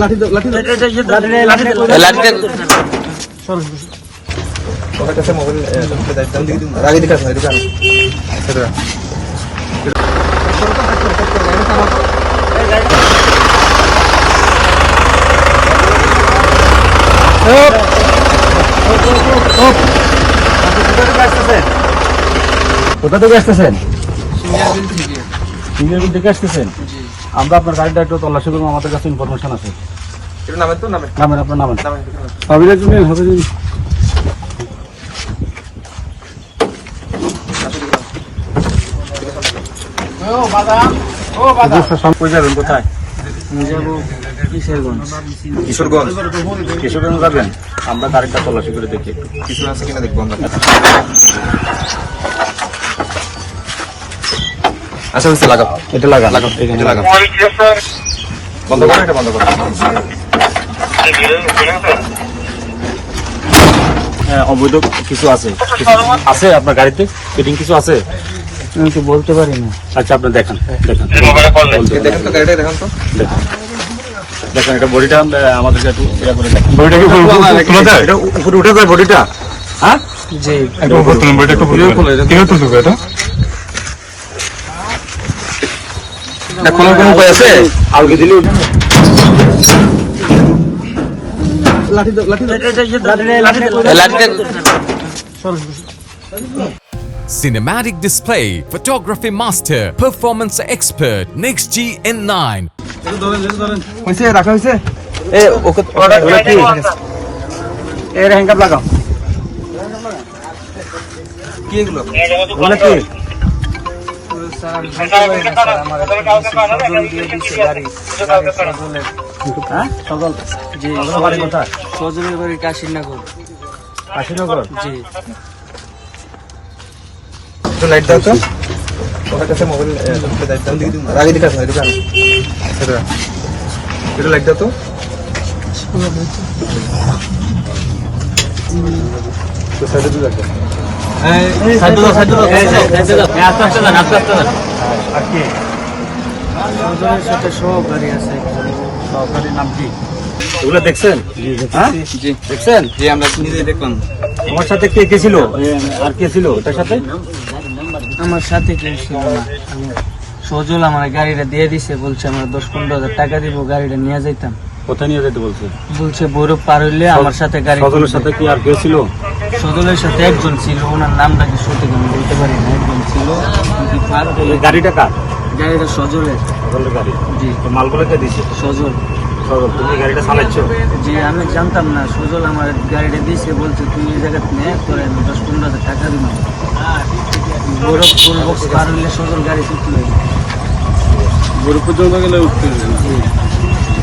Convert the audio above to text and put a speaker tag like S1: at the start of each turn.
S1: লাঠি লাঠি কাছে মোবাইল দিকে আসো এদিকে
S2: কোথা থেকে আসতেছেন সিঙ্গারবিল থেকে আসতেছেন আমরা আপনার গাড়িটা একটু তল্লাশি করব আমাদের কাছে ইনফরমেশন আছে।
S1: এটা নামেন তো নামেন।
S2: নামেন আপনার নামেন।
S1: নামেন
S2: হাবিলের জন্য হাবিল যাবেন কোথায়?
S1: কিশোরগঞ্জ?
S2: কিশোরগঞ্জ যাবেন? আমরা গাড়িটা তল্লাশি করে দেখি।
S1: কিছু আছে কিনা দেখব আমরা। আচ্ছা হচ্ছে লাগাও।
S2: এটা লাগা
S1: লাগাও এটা লাগাও বন্ধ করো এটা বন্ধ করো
S2: হ্যাঁ, অবৈধ কিছু আছে। আছে আপনার গাড়িতে? ফিটিং কিছু আছে?
S3: আমি তো বলতে পারি না।
S2: আচ্ছা আপনি দেখান দেখান।
S1: দেখেন তো গাড়িটা দেখেন তো।
S2: দেখেন। দেখেন এটা বডিটা আমাদেরকে একটু ইয়া করে দেখেন।
S4: বইটা কি
S2: এটা উপরে উঠে যায়। বডিটা হ্যাঁ
S3: জি।
S4: একটু উপর তুলেন। বইটা একটু ফুল কীভাবে এটা?
S1: না খোলার কোনো উপায় আছে?
S2: আলগে দিলে
S5: Cinematic display, photography master, performance expert, Next G N9.
S1: হইছে রাখা হইছে এ ওকে
S2: এগুলো কি? এর হ্যাঙ্গার লাগাও।
S1: কি এগুলো?
S2: ওগুলো কি? হ্যাঁ? সজল
S3: জি
S2: বাড়ি কোথায়?
S3: সজলের বাড়ি কাশিরনগর
S2: কাশীনগর
S3: জি।
S1: একটু লাইট দাও তো। ওদের কাছে মোবাইল দায়িত্ব দিকে আগে দিকে আসো এদিকে আনো সেটা একটু লাইট দাও তো। তো সাইডে রাখো
S2: ওগুলো দেখছেন? হ্যাঁ? দেখছেন?
S1: জি আমরা নিজে দেখলাম।
S2: তোমার সাথে কে কে ছিল? আর কে ছিল? ওটার সাথে?
S3: আমার সাথে ছিল? না সজল আমার গাড়িটা দিয়ে দিছে বলছে আমার দশ পনেরো হাজার টাকা দিব গাড়িটা নিয়ে যাইতাম।
S2: কোথায় নিয়ে যেতে বলছে?
S3: বলছে বৈরব পার হইলে আমার সাথে গাড়ি
S2: সজলের সাথে কি আর কেউ ছিল?
S3: সজলের সাথে একজন ছিল ওনার নামটা কি সঠিক আমি বলতে পারি না একজন ছিল।
S2: গাড়িটা কার?
S3: গাড়িটা সজলের।
S2: সজলের গাড়ি?
S3: জি।
S2: তো মালগুলো কে দিছে
S3: সজল।
S2: সজল তুমি গাড়িটা চালাচ্ছ?
S3: জি আমি জানতাম না সজল আমার গাড়িটা দিয়েছে বলছে তুই এই জায়গা নে তোর আমি দশ পনেরো হাজার টাকা দিব। বরফ ফুল বক্স পার হইলে সজল গাড়ি তুলতে
S2: গরু পর্যন্ত গেলে উঠতে
S3: জি।